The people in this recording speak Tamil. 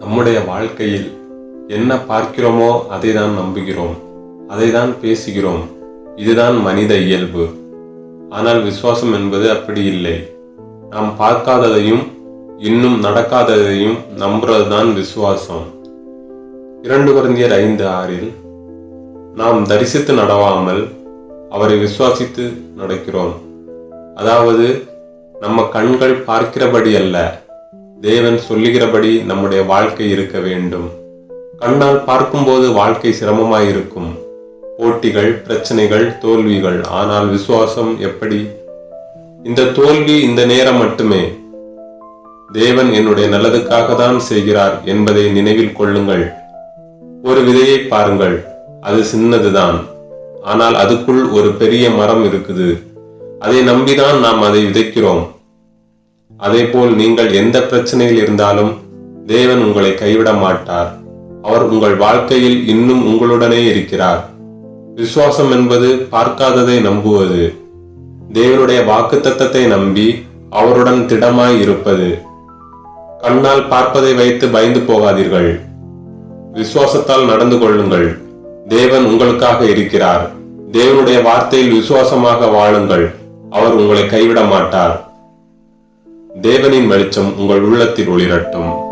நம்முடைய வாழ்க்கையில் என்ன பார்க்கிறோமோ அதை தான் நம்புகிறோம். அதை தான் பேசுகிறோம். இதுதான் மனித இயல்பு. ஆனால் விசுவாசம் என்பது அப்படி இல்லை. நாம் பார்க்காததையும் இன்னும் நடக்காததையும் நம்புறது தான் விசுவாசம். இரண்டு குருந்தியர் ஐந்து ஆறில் நாம் தரிசித்து நடவாமல் அவரை விசுவாசித்து நடக்கிறோம். அதாவது நம்ம கண்கள் பார்க்கிறபடி அல்ல. தேவன் சொல்லுகிறபடி நம்முடைய வாழ்க்கை இருக்க வேண்டும். கண்ணால் பார்க்கும்போது வாழ்க்கை சிரமமாயிருக்கும். போட்டிகள் பிரச்சனைகள் தோல்விகள். ஆனால் விசுவாசம் எப்படி? இந்த தோல்வி இந்த நேரம் மட்டுமே. தேவன் என்னுடைய நல்லதுக்காக தான் செய்கிறார் என்பதை நினைவில் கொள்ளுங்கள். ஒரு விதையை பாருங்கள். அது சின்னதுதான். ஆனால் அதுக்குள் ஒரு பெரிய மரம் இருக்குது. அதை நம்பிதான் நாம் அதை விதைக்கிறோம். அதேபோல் நீங்கள் எந்த பிரச்சனையில் இருந்தாலும் தேவன் உங்களை கைவிட மாட்டார். அவர் உங்கள் வாழ்க்கையில் இன்னும் உங்களுடனே இருக்கிறார். விசுவாசம் என்பது பார்க்காததை நம்புவது தேவனுடைய வாக்குத்தத்தத்தை நம்பி அவருடன் திடமாய் இருப்பது. கண்ணால் பார்ப்பதை வைத்து பயந்து போகாதீர்கள். விசுவாசத்தால் நடந்து கொள்ளுங்கள். தேவன் உங்களுக்காக இருக்கிறார். தேவனுடைய வார்த்தையில் விசுவாசமாக வாழுங்கள். அவர் உங்களை கைவிட மாட்டார். தேவனின் வெளிச்சம் உங்கள் உள்ளத்தில் ஒளிரட்டும்.